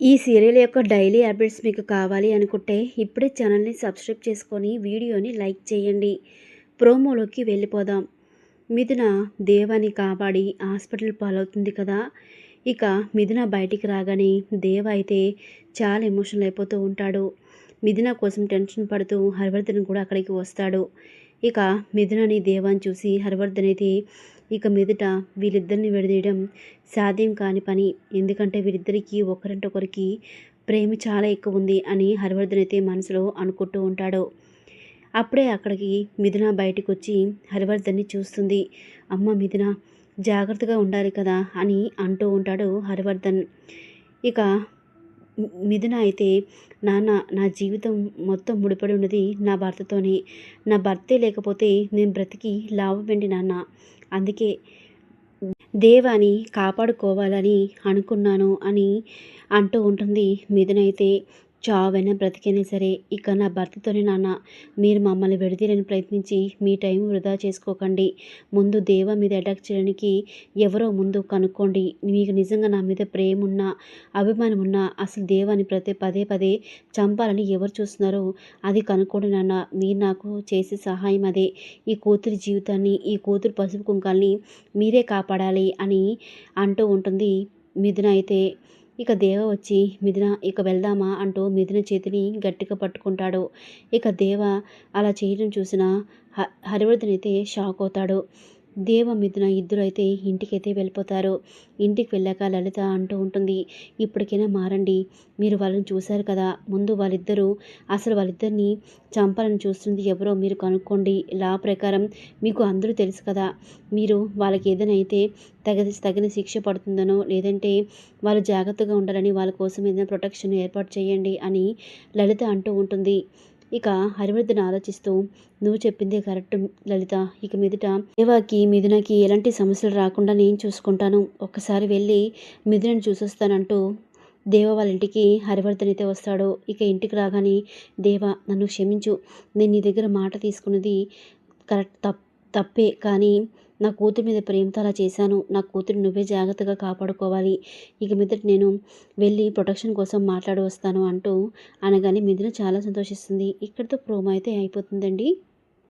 ఈ సీరియల్ యొక్క daily updates మీకు కావాలి అనుకుంటే ఇప్పుడే ఛానల్ని సబ్స్క్రైబ్ చేసుకొని వీడియోని లైక్ చేయండి. ప్రోమోలోకి వెళ్ళిపోదాం. మిథున దేవాని కాపాడి హాస్పిటల్ పాలవుతుంది కదా. ఇక మిథున బయటికి రాగానే దేవ అయితే చాలా ఎమోషనల్ అయిపోతూ ఉంటాడు. మిథున కోసం టెన్షన్ పడుతూ హరివర్ధన్ కూడా అక్కడికి వస్తాడు. ఇక మిథునని దేవాన్ని చూసి హరివర్ధన్ అయితే ఇక మీదట వీళ్ళిద్దరిని విడదీయడం సాధ్యం కాని పని. ఎందుకంటే వీరిద్దరికీ ఒకరింటొకరికి ప్రేమ చాలా ఎక్కువ ఉంది అని హరివర్ధన్ అయితే మనసులో అనుకుంటూ ఉంటాడు. అప్పుడే అక్కడికి మిథున బయటకు వచ్చి హరివర్ధన్ని చూస్తుంది. అమ్మ మిథున జాగ్రత్తగా ఉండాలి కదా అని అంటూ ఉంటాడు హరివర్ధన్. ఇక మిథున అయితే నాన్న నా జీవితం మొత్తం ముడిపడి ఉన్నది నా భర్తతోనే. నా భర్తే లేకపోతే నేను బ్రతికి లాభమేంటి నాన్న. అందుకే దేవాని కాపాడుకోవాలని అనుకున్నాను అని అంటూ ఉంటుంది మిథున చావైనా బ్రతికైనా సరే ఇక నా భర్తతోనే నాన్న మీరు మమ్మల్ని విడదీయని ప్రయత్నించి మీ టైం వృధా చేసుకోకండి. ముందు దేవ మీద అటాక్ చేయడానికి ఎవరో ముందు కనుక్కోండి. మీకు నిజంగా నా మీద ప్రేమ ఉన్నా అభిమానం ఉన్నా అసలు దేవాని ప్రతి పదే పదే చంపాలని ఎవరు చూస్తున్నారో అది కనుక్కోండి నాన్న. మీరు నాకు చేసే సహాయం అదే. ఈ కూతురి జీవితాన్ని ఈ కూతురు పసుపు కుంకాల్ని మీరే కాపాడాలి అని అంటూ ఉంటుంది మిథున అయితే. ఇక దేవ వచ్చి మిథున ఇక వెళ్దామా అంటూ మిథున చేతిని గట్టిగా పట్టుకుంటాడు. ఇక దేవ అలా చేయడం చూసిన హ హరివర్ధన్ అయితే షాక్ అవుతాడు. దేవ మిథున ఇద్దరు అయితే ఇంటికైతే వెళ్ళిపోతారు. ఇంటికి వెళ్ళాక లలిత అంటూ ఉంటుంది ఇప్పటికైనా మారండి. మీరు వాళ్ళని చూశారు కదా. ముందు వాళ్ళిద్దరూ అసలు వాళ్ళిద్దరిని చంపాలని చూస్తుంది ఎవరో మీరు కనుక్కోండి. లా ప్రకారం మీకు అందరూ తెలుసు కదా. మీరు వాళ్ళకి ఏదైనా అయితే తగ తగిన శిక్ష పడుతుందనో లేదంటే వాళ్ళు జాగ్రత్తగా ఉండాలని వాళ్ళ కోసం ఏదైనా ప్రొటెక్షన్ ఏర్పాటు చేయండి అని లలిత అంటూ ఉంటుంది. ఇక హరివర్ధన్ ఆలోచిస్తూ నువ్వు చెప్పిందే కరెక్ట్ లలిత. ఇక మీదట దేవాకి మిథునకి ఎలాంటి సమస్యలు రాకుండా నేను చూసుకుంటాను. ఒక్కసారి వెళ్ళి మిథునని చూసొస్తానంటూ దేవ వాళ్ళ ఇంటికి హరివర్ధన్ అయితే వస్తాడు. ఇక ఇంటికి రాగానే దేవ నన్ను క్షమించు. నేను నీ దగ్గర మాట తీసుకున్నది కరెక్ట్ తప్ తప్పే. కానీ నా కూతురు మీద ప్రేమతో అలా చేశాను. నా కూతురు నువ్వే జాగ్రత్తగా కాపాడుకోవాలి. ఇక మీదట నేను వెళ్ళి ప్రొటెక్షన్ కోసం మాట్లాడి వస్తాను అంటూ అనగానే మిథున చాలా సంతోషిస్తుంది. ఇక్కడితో ప్రోమో అయితే అయిపోతుందండి.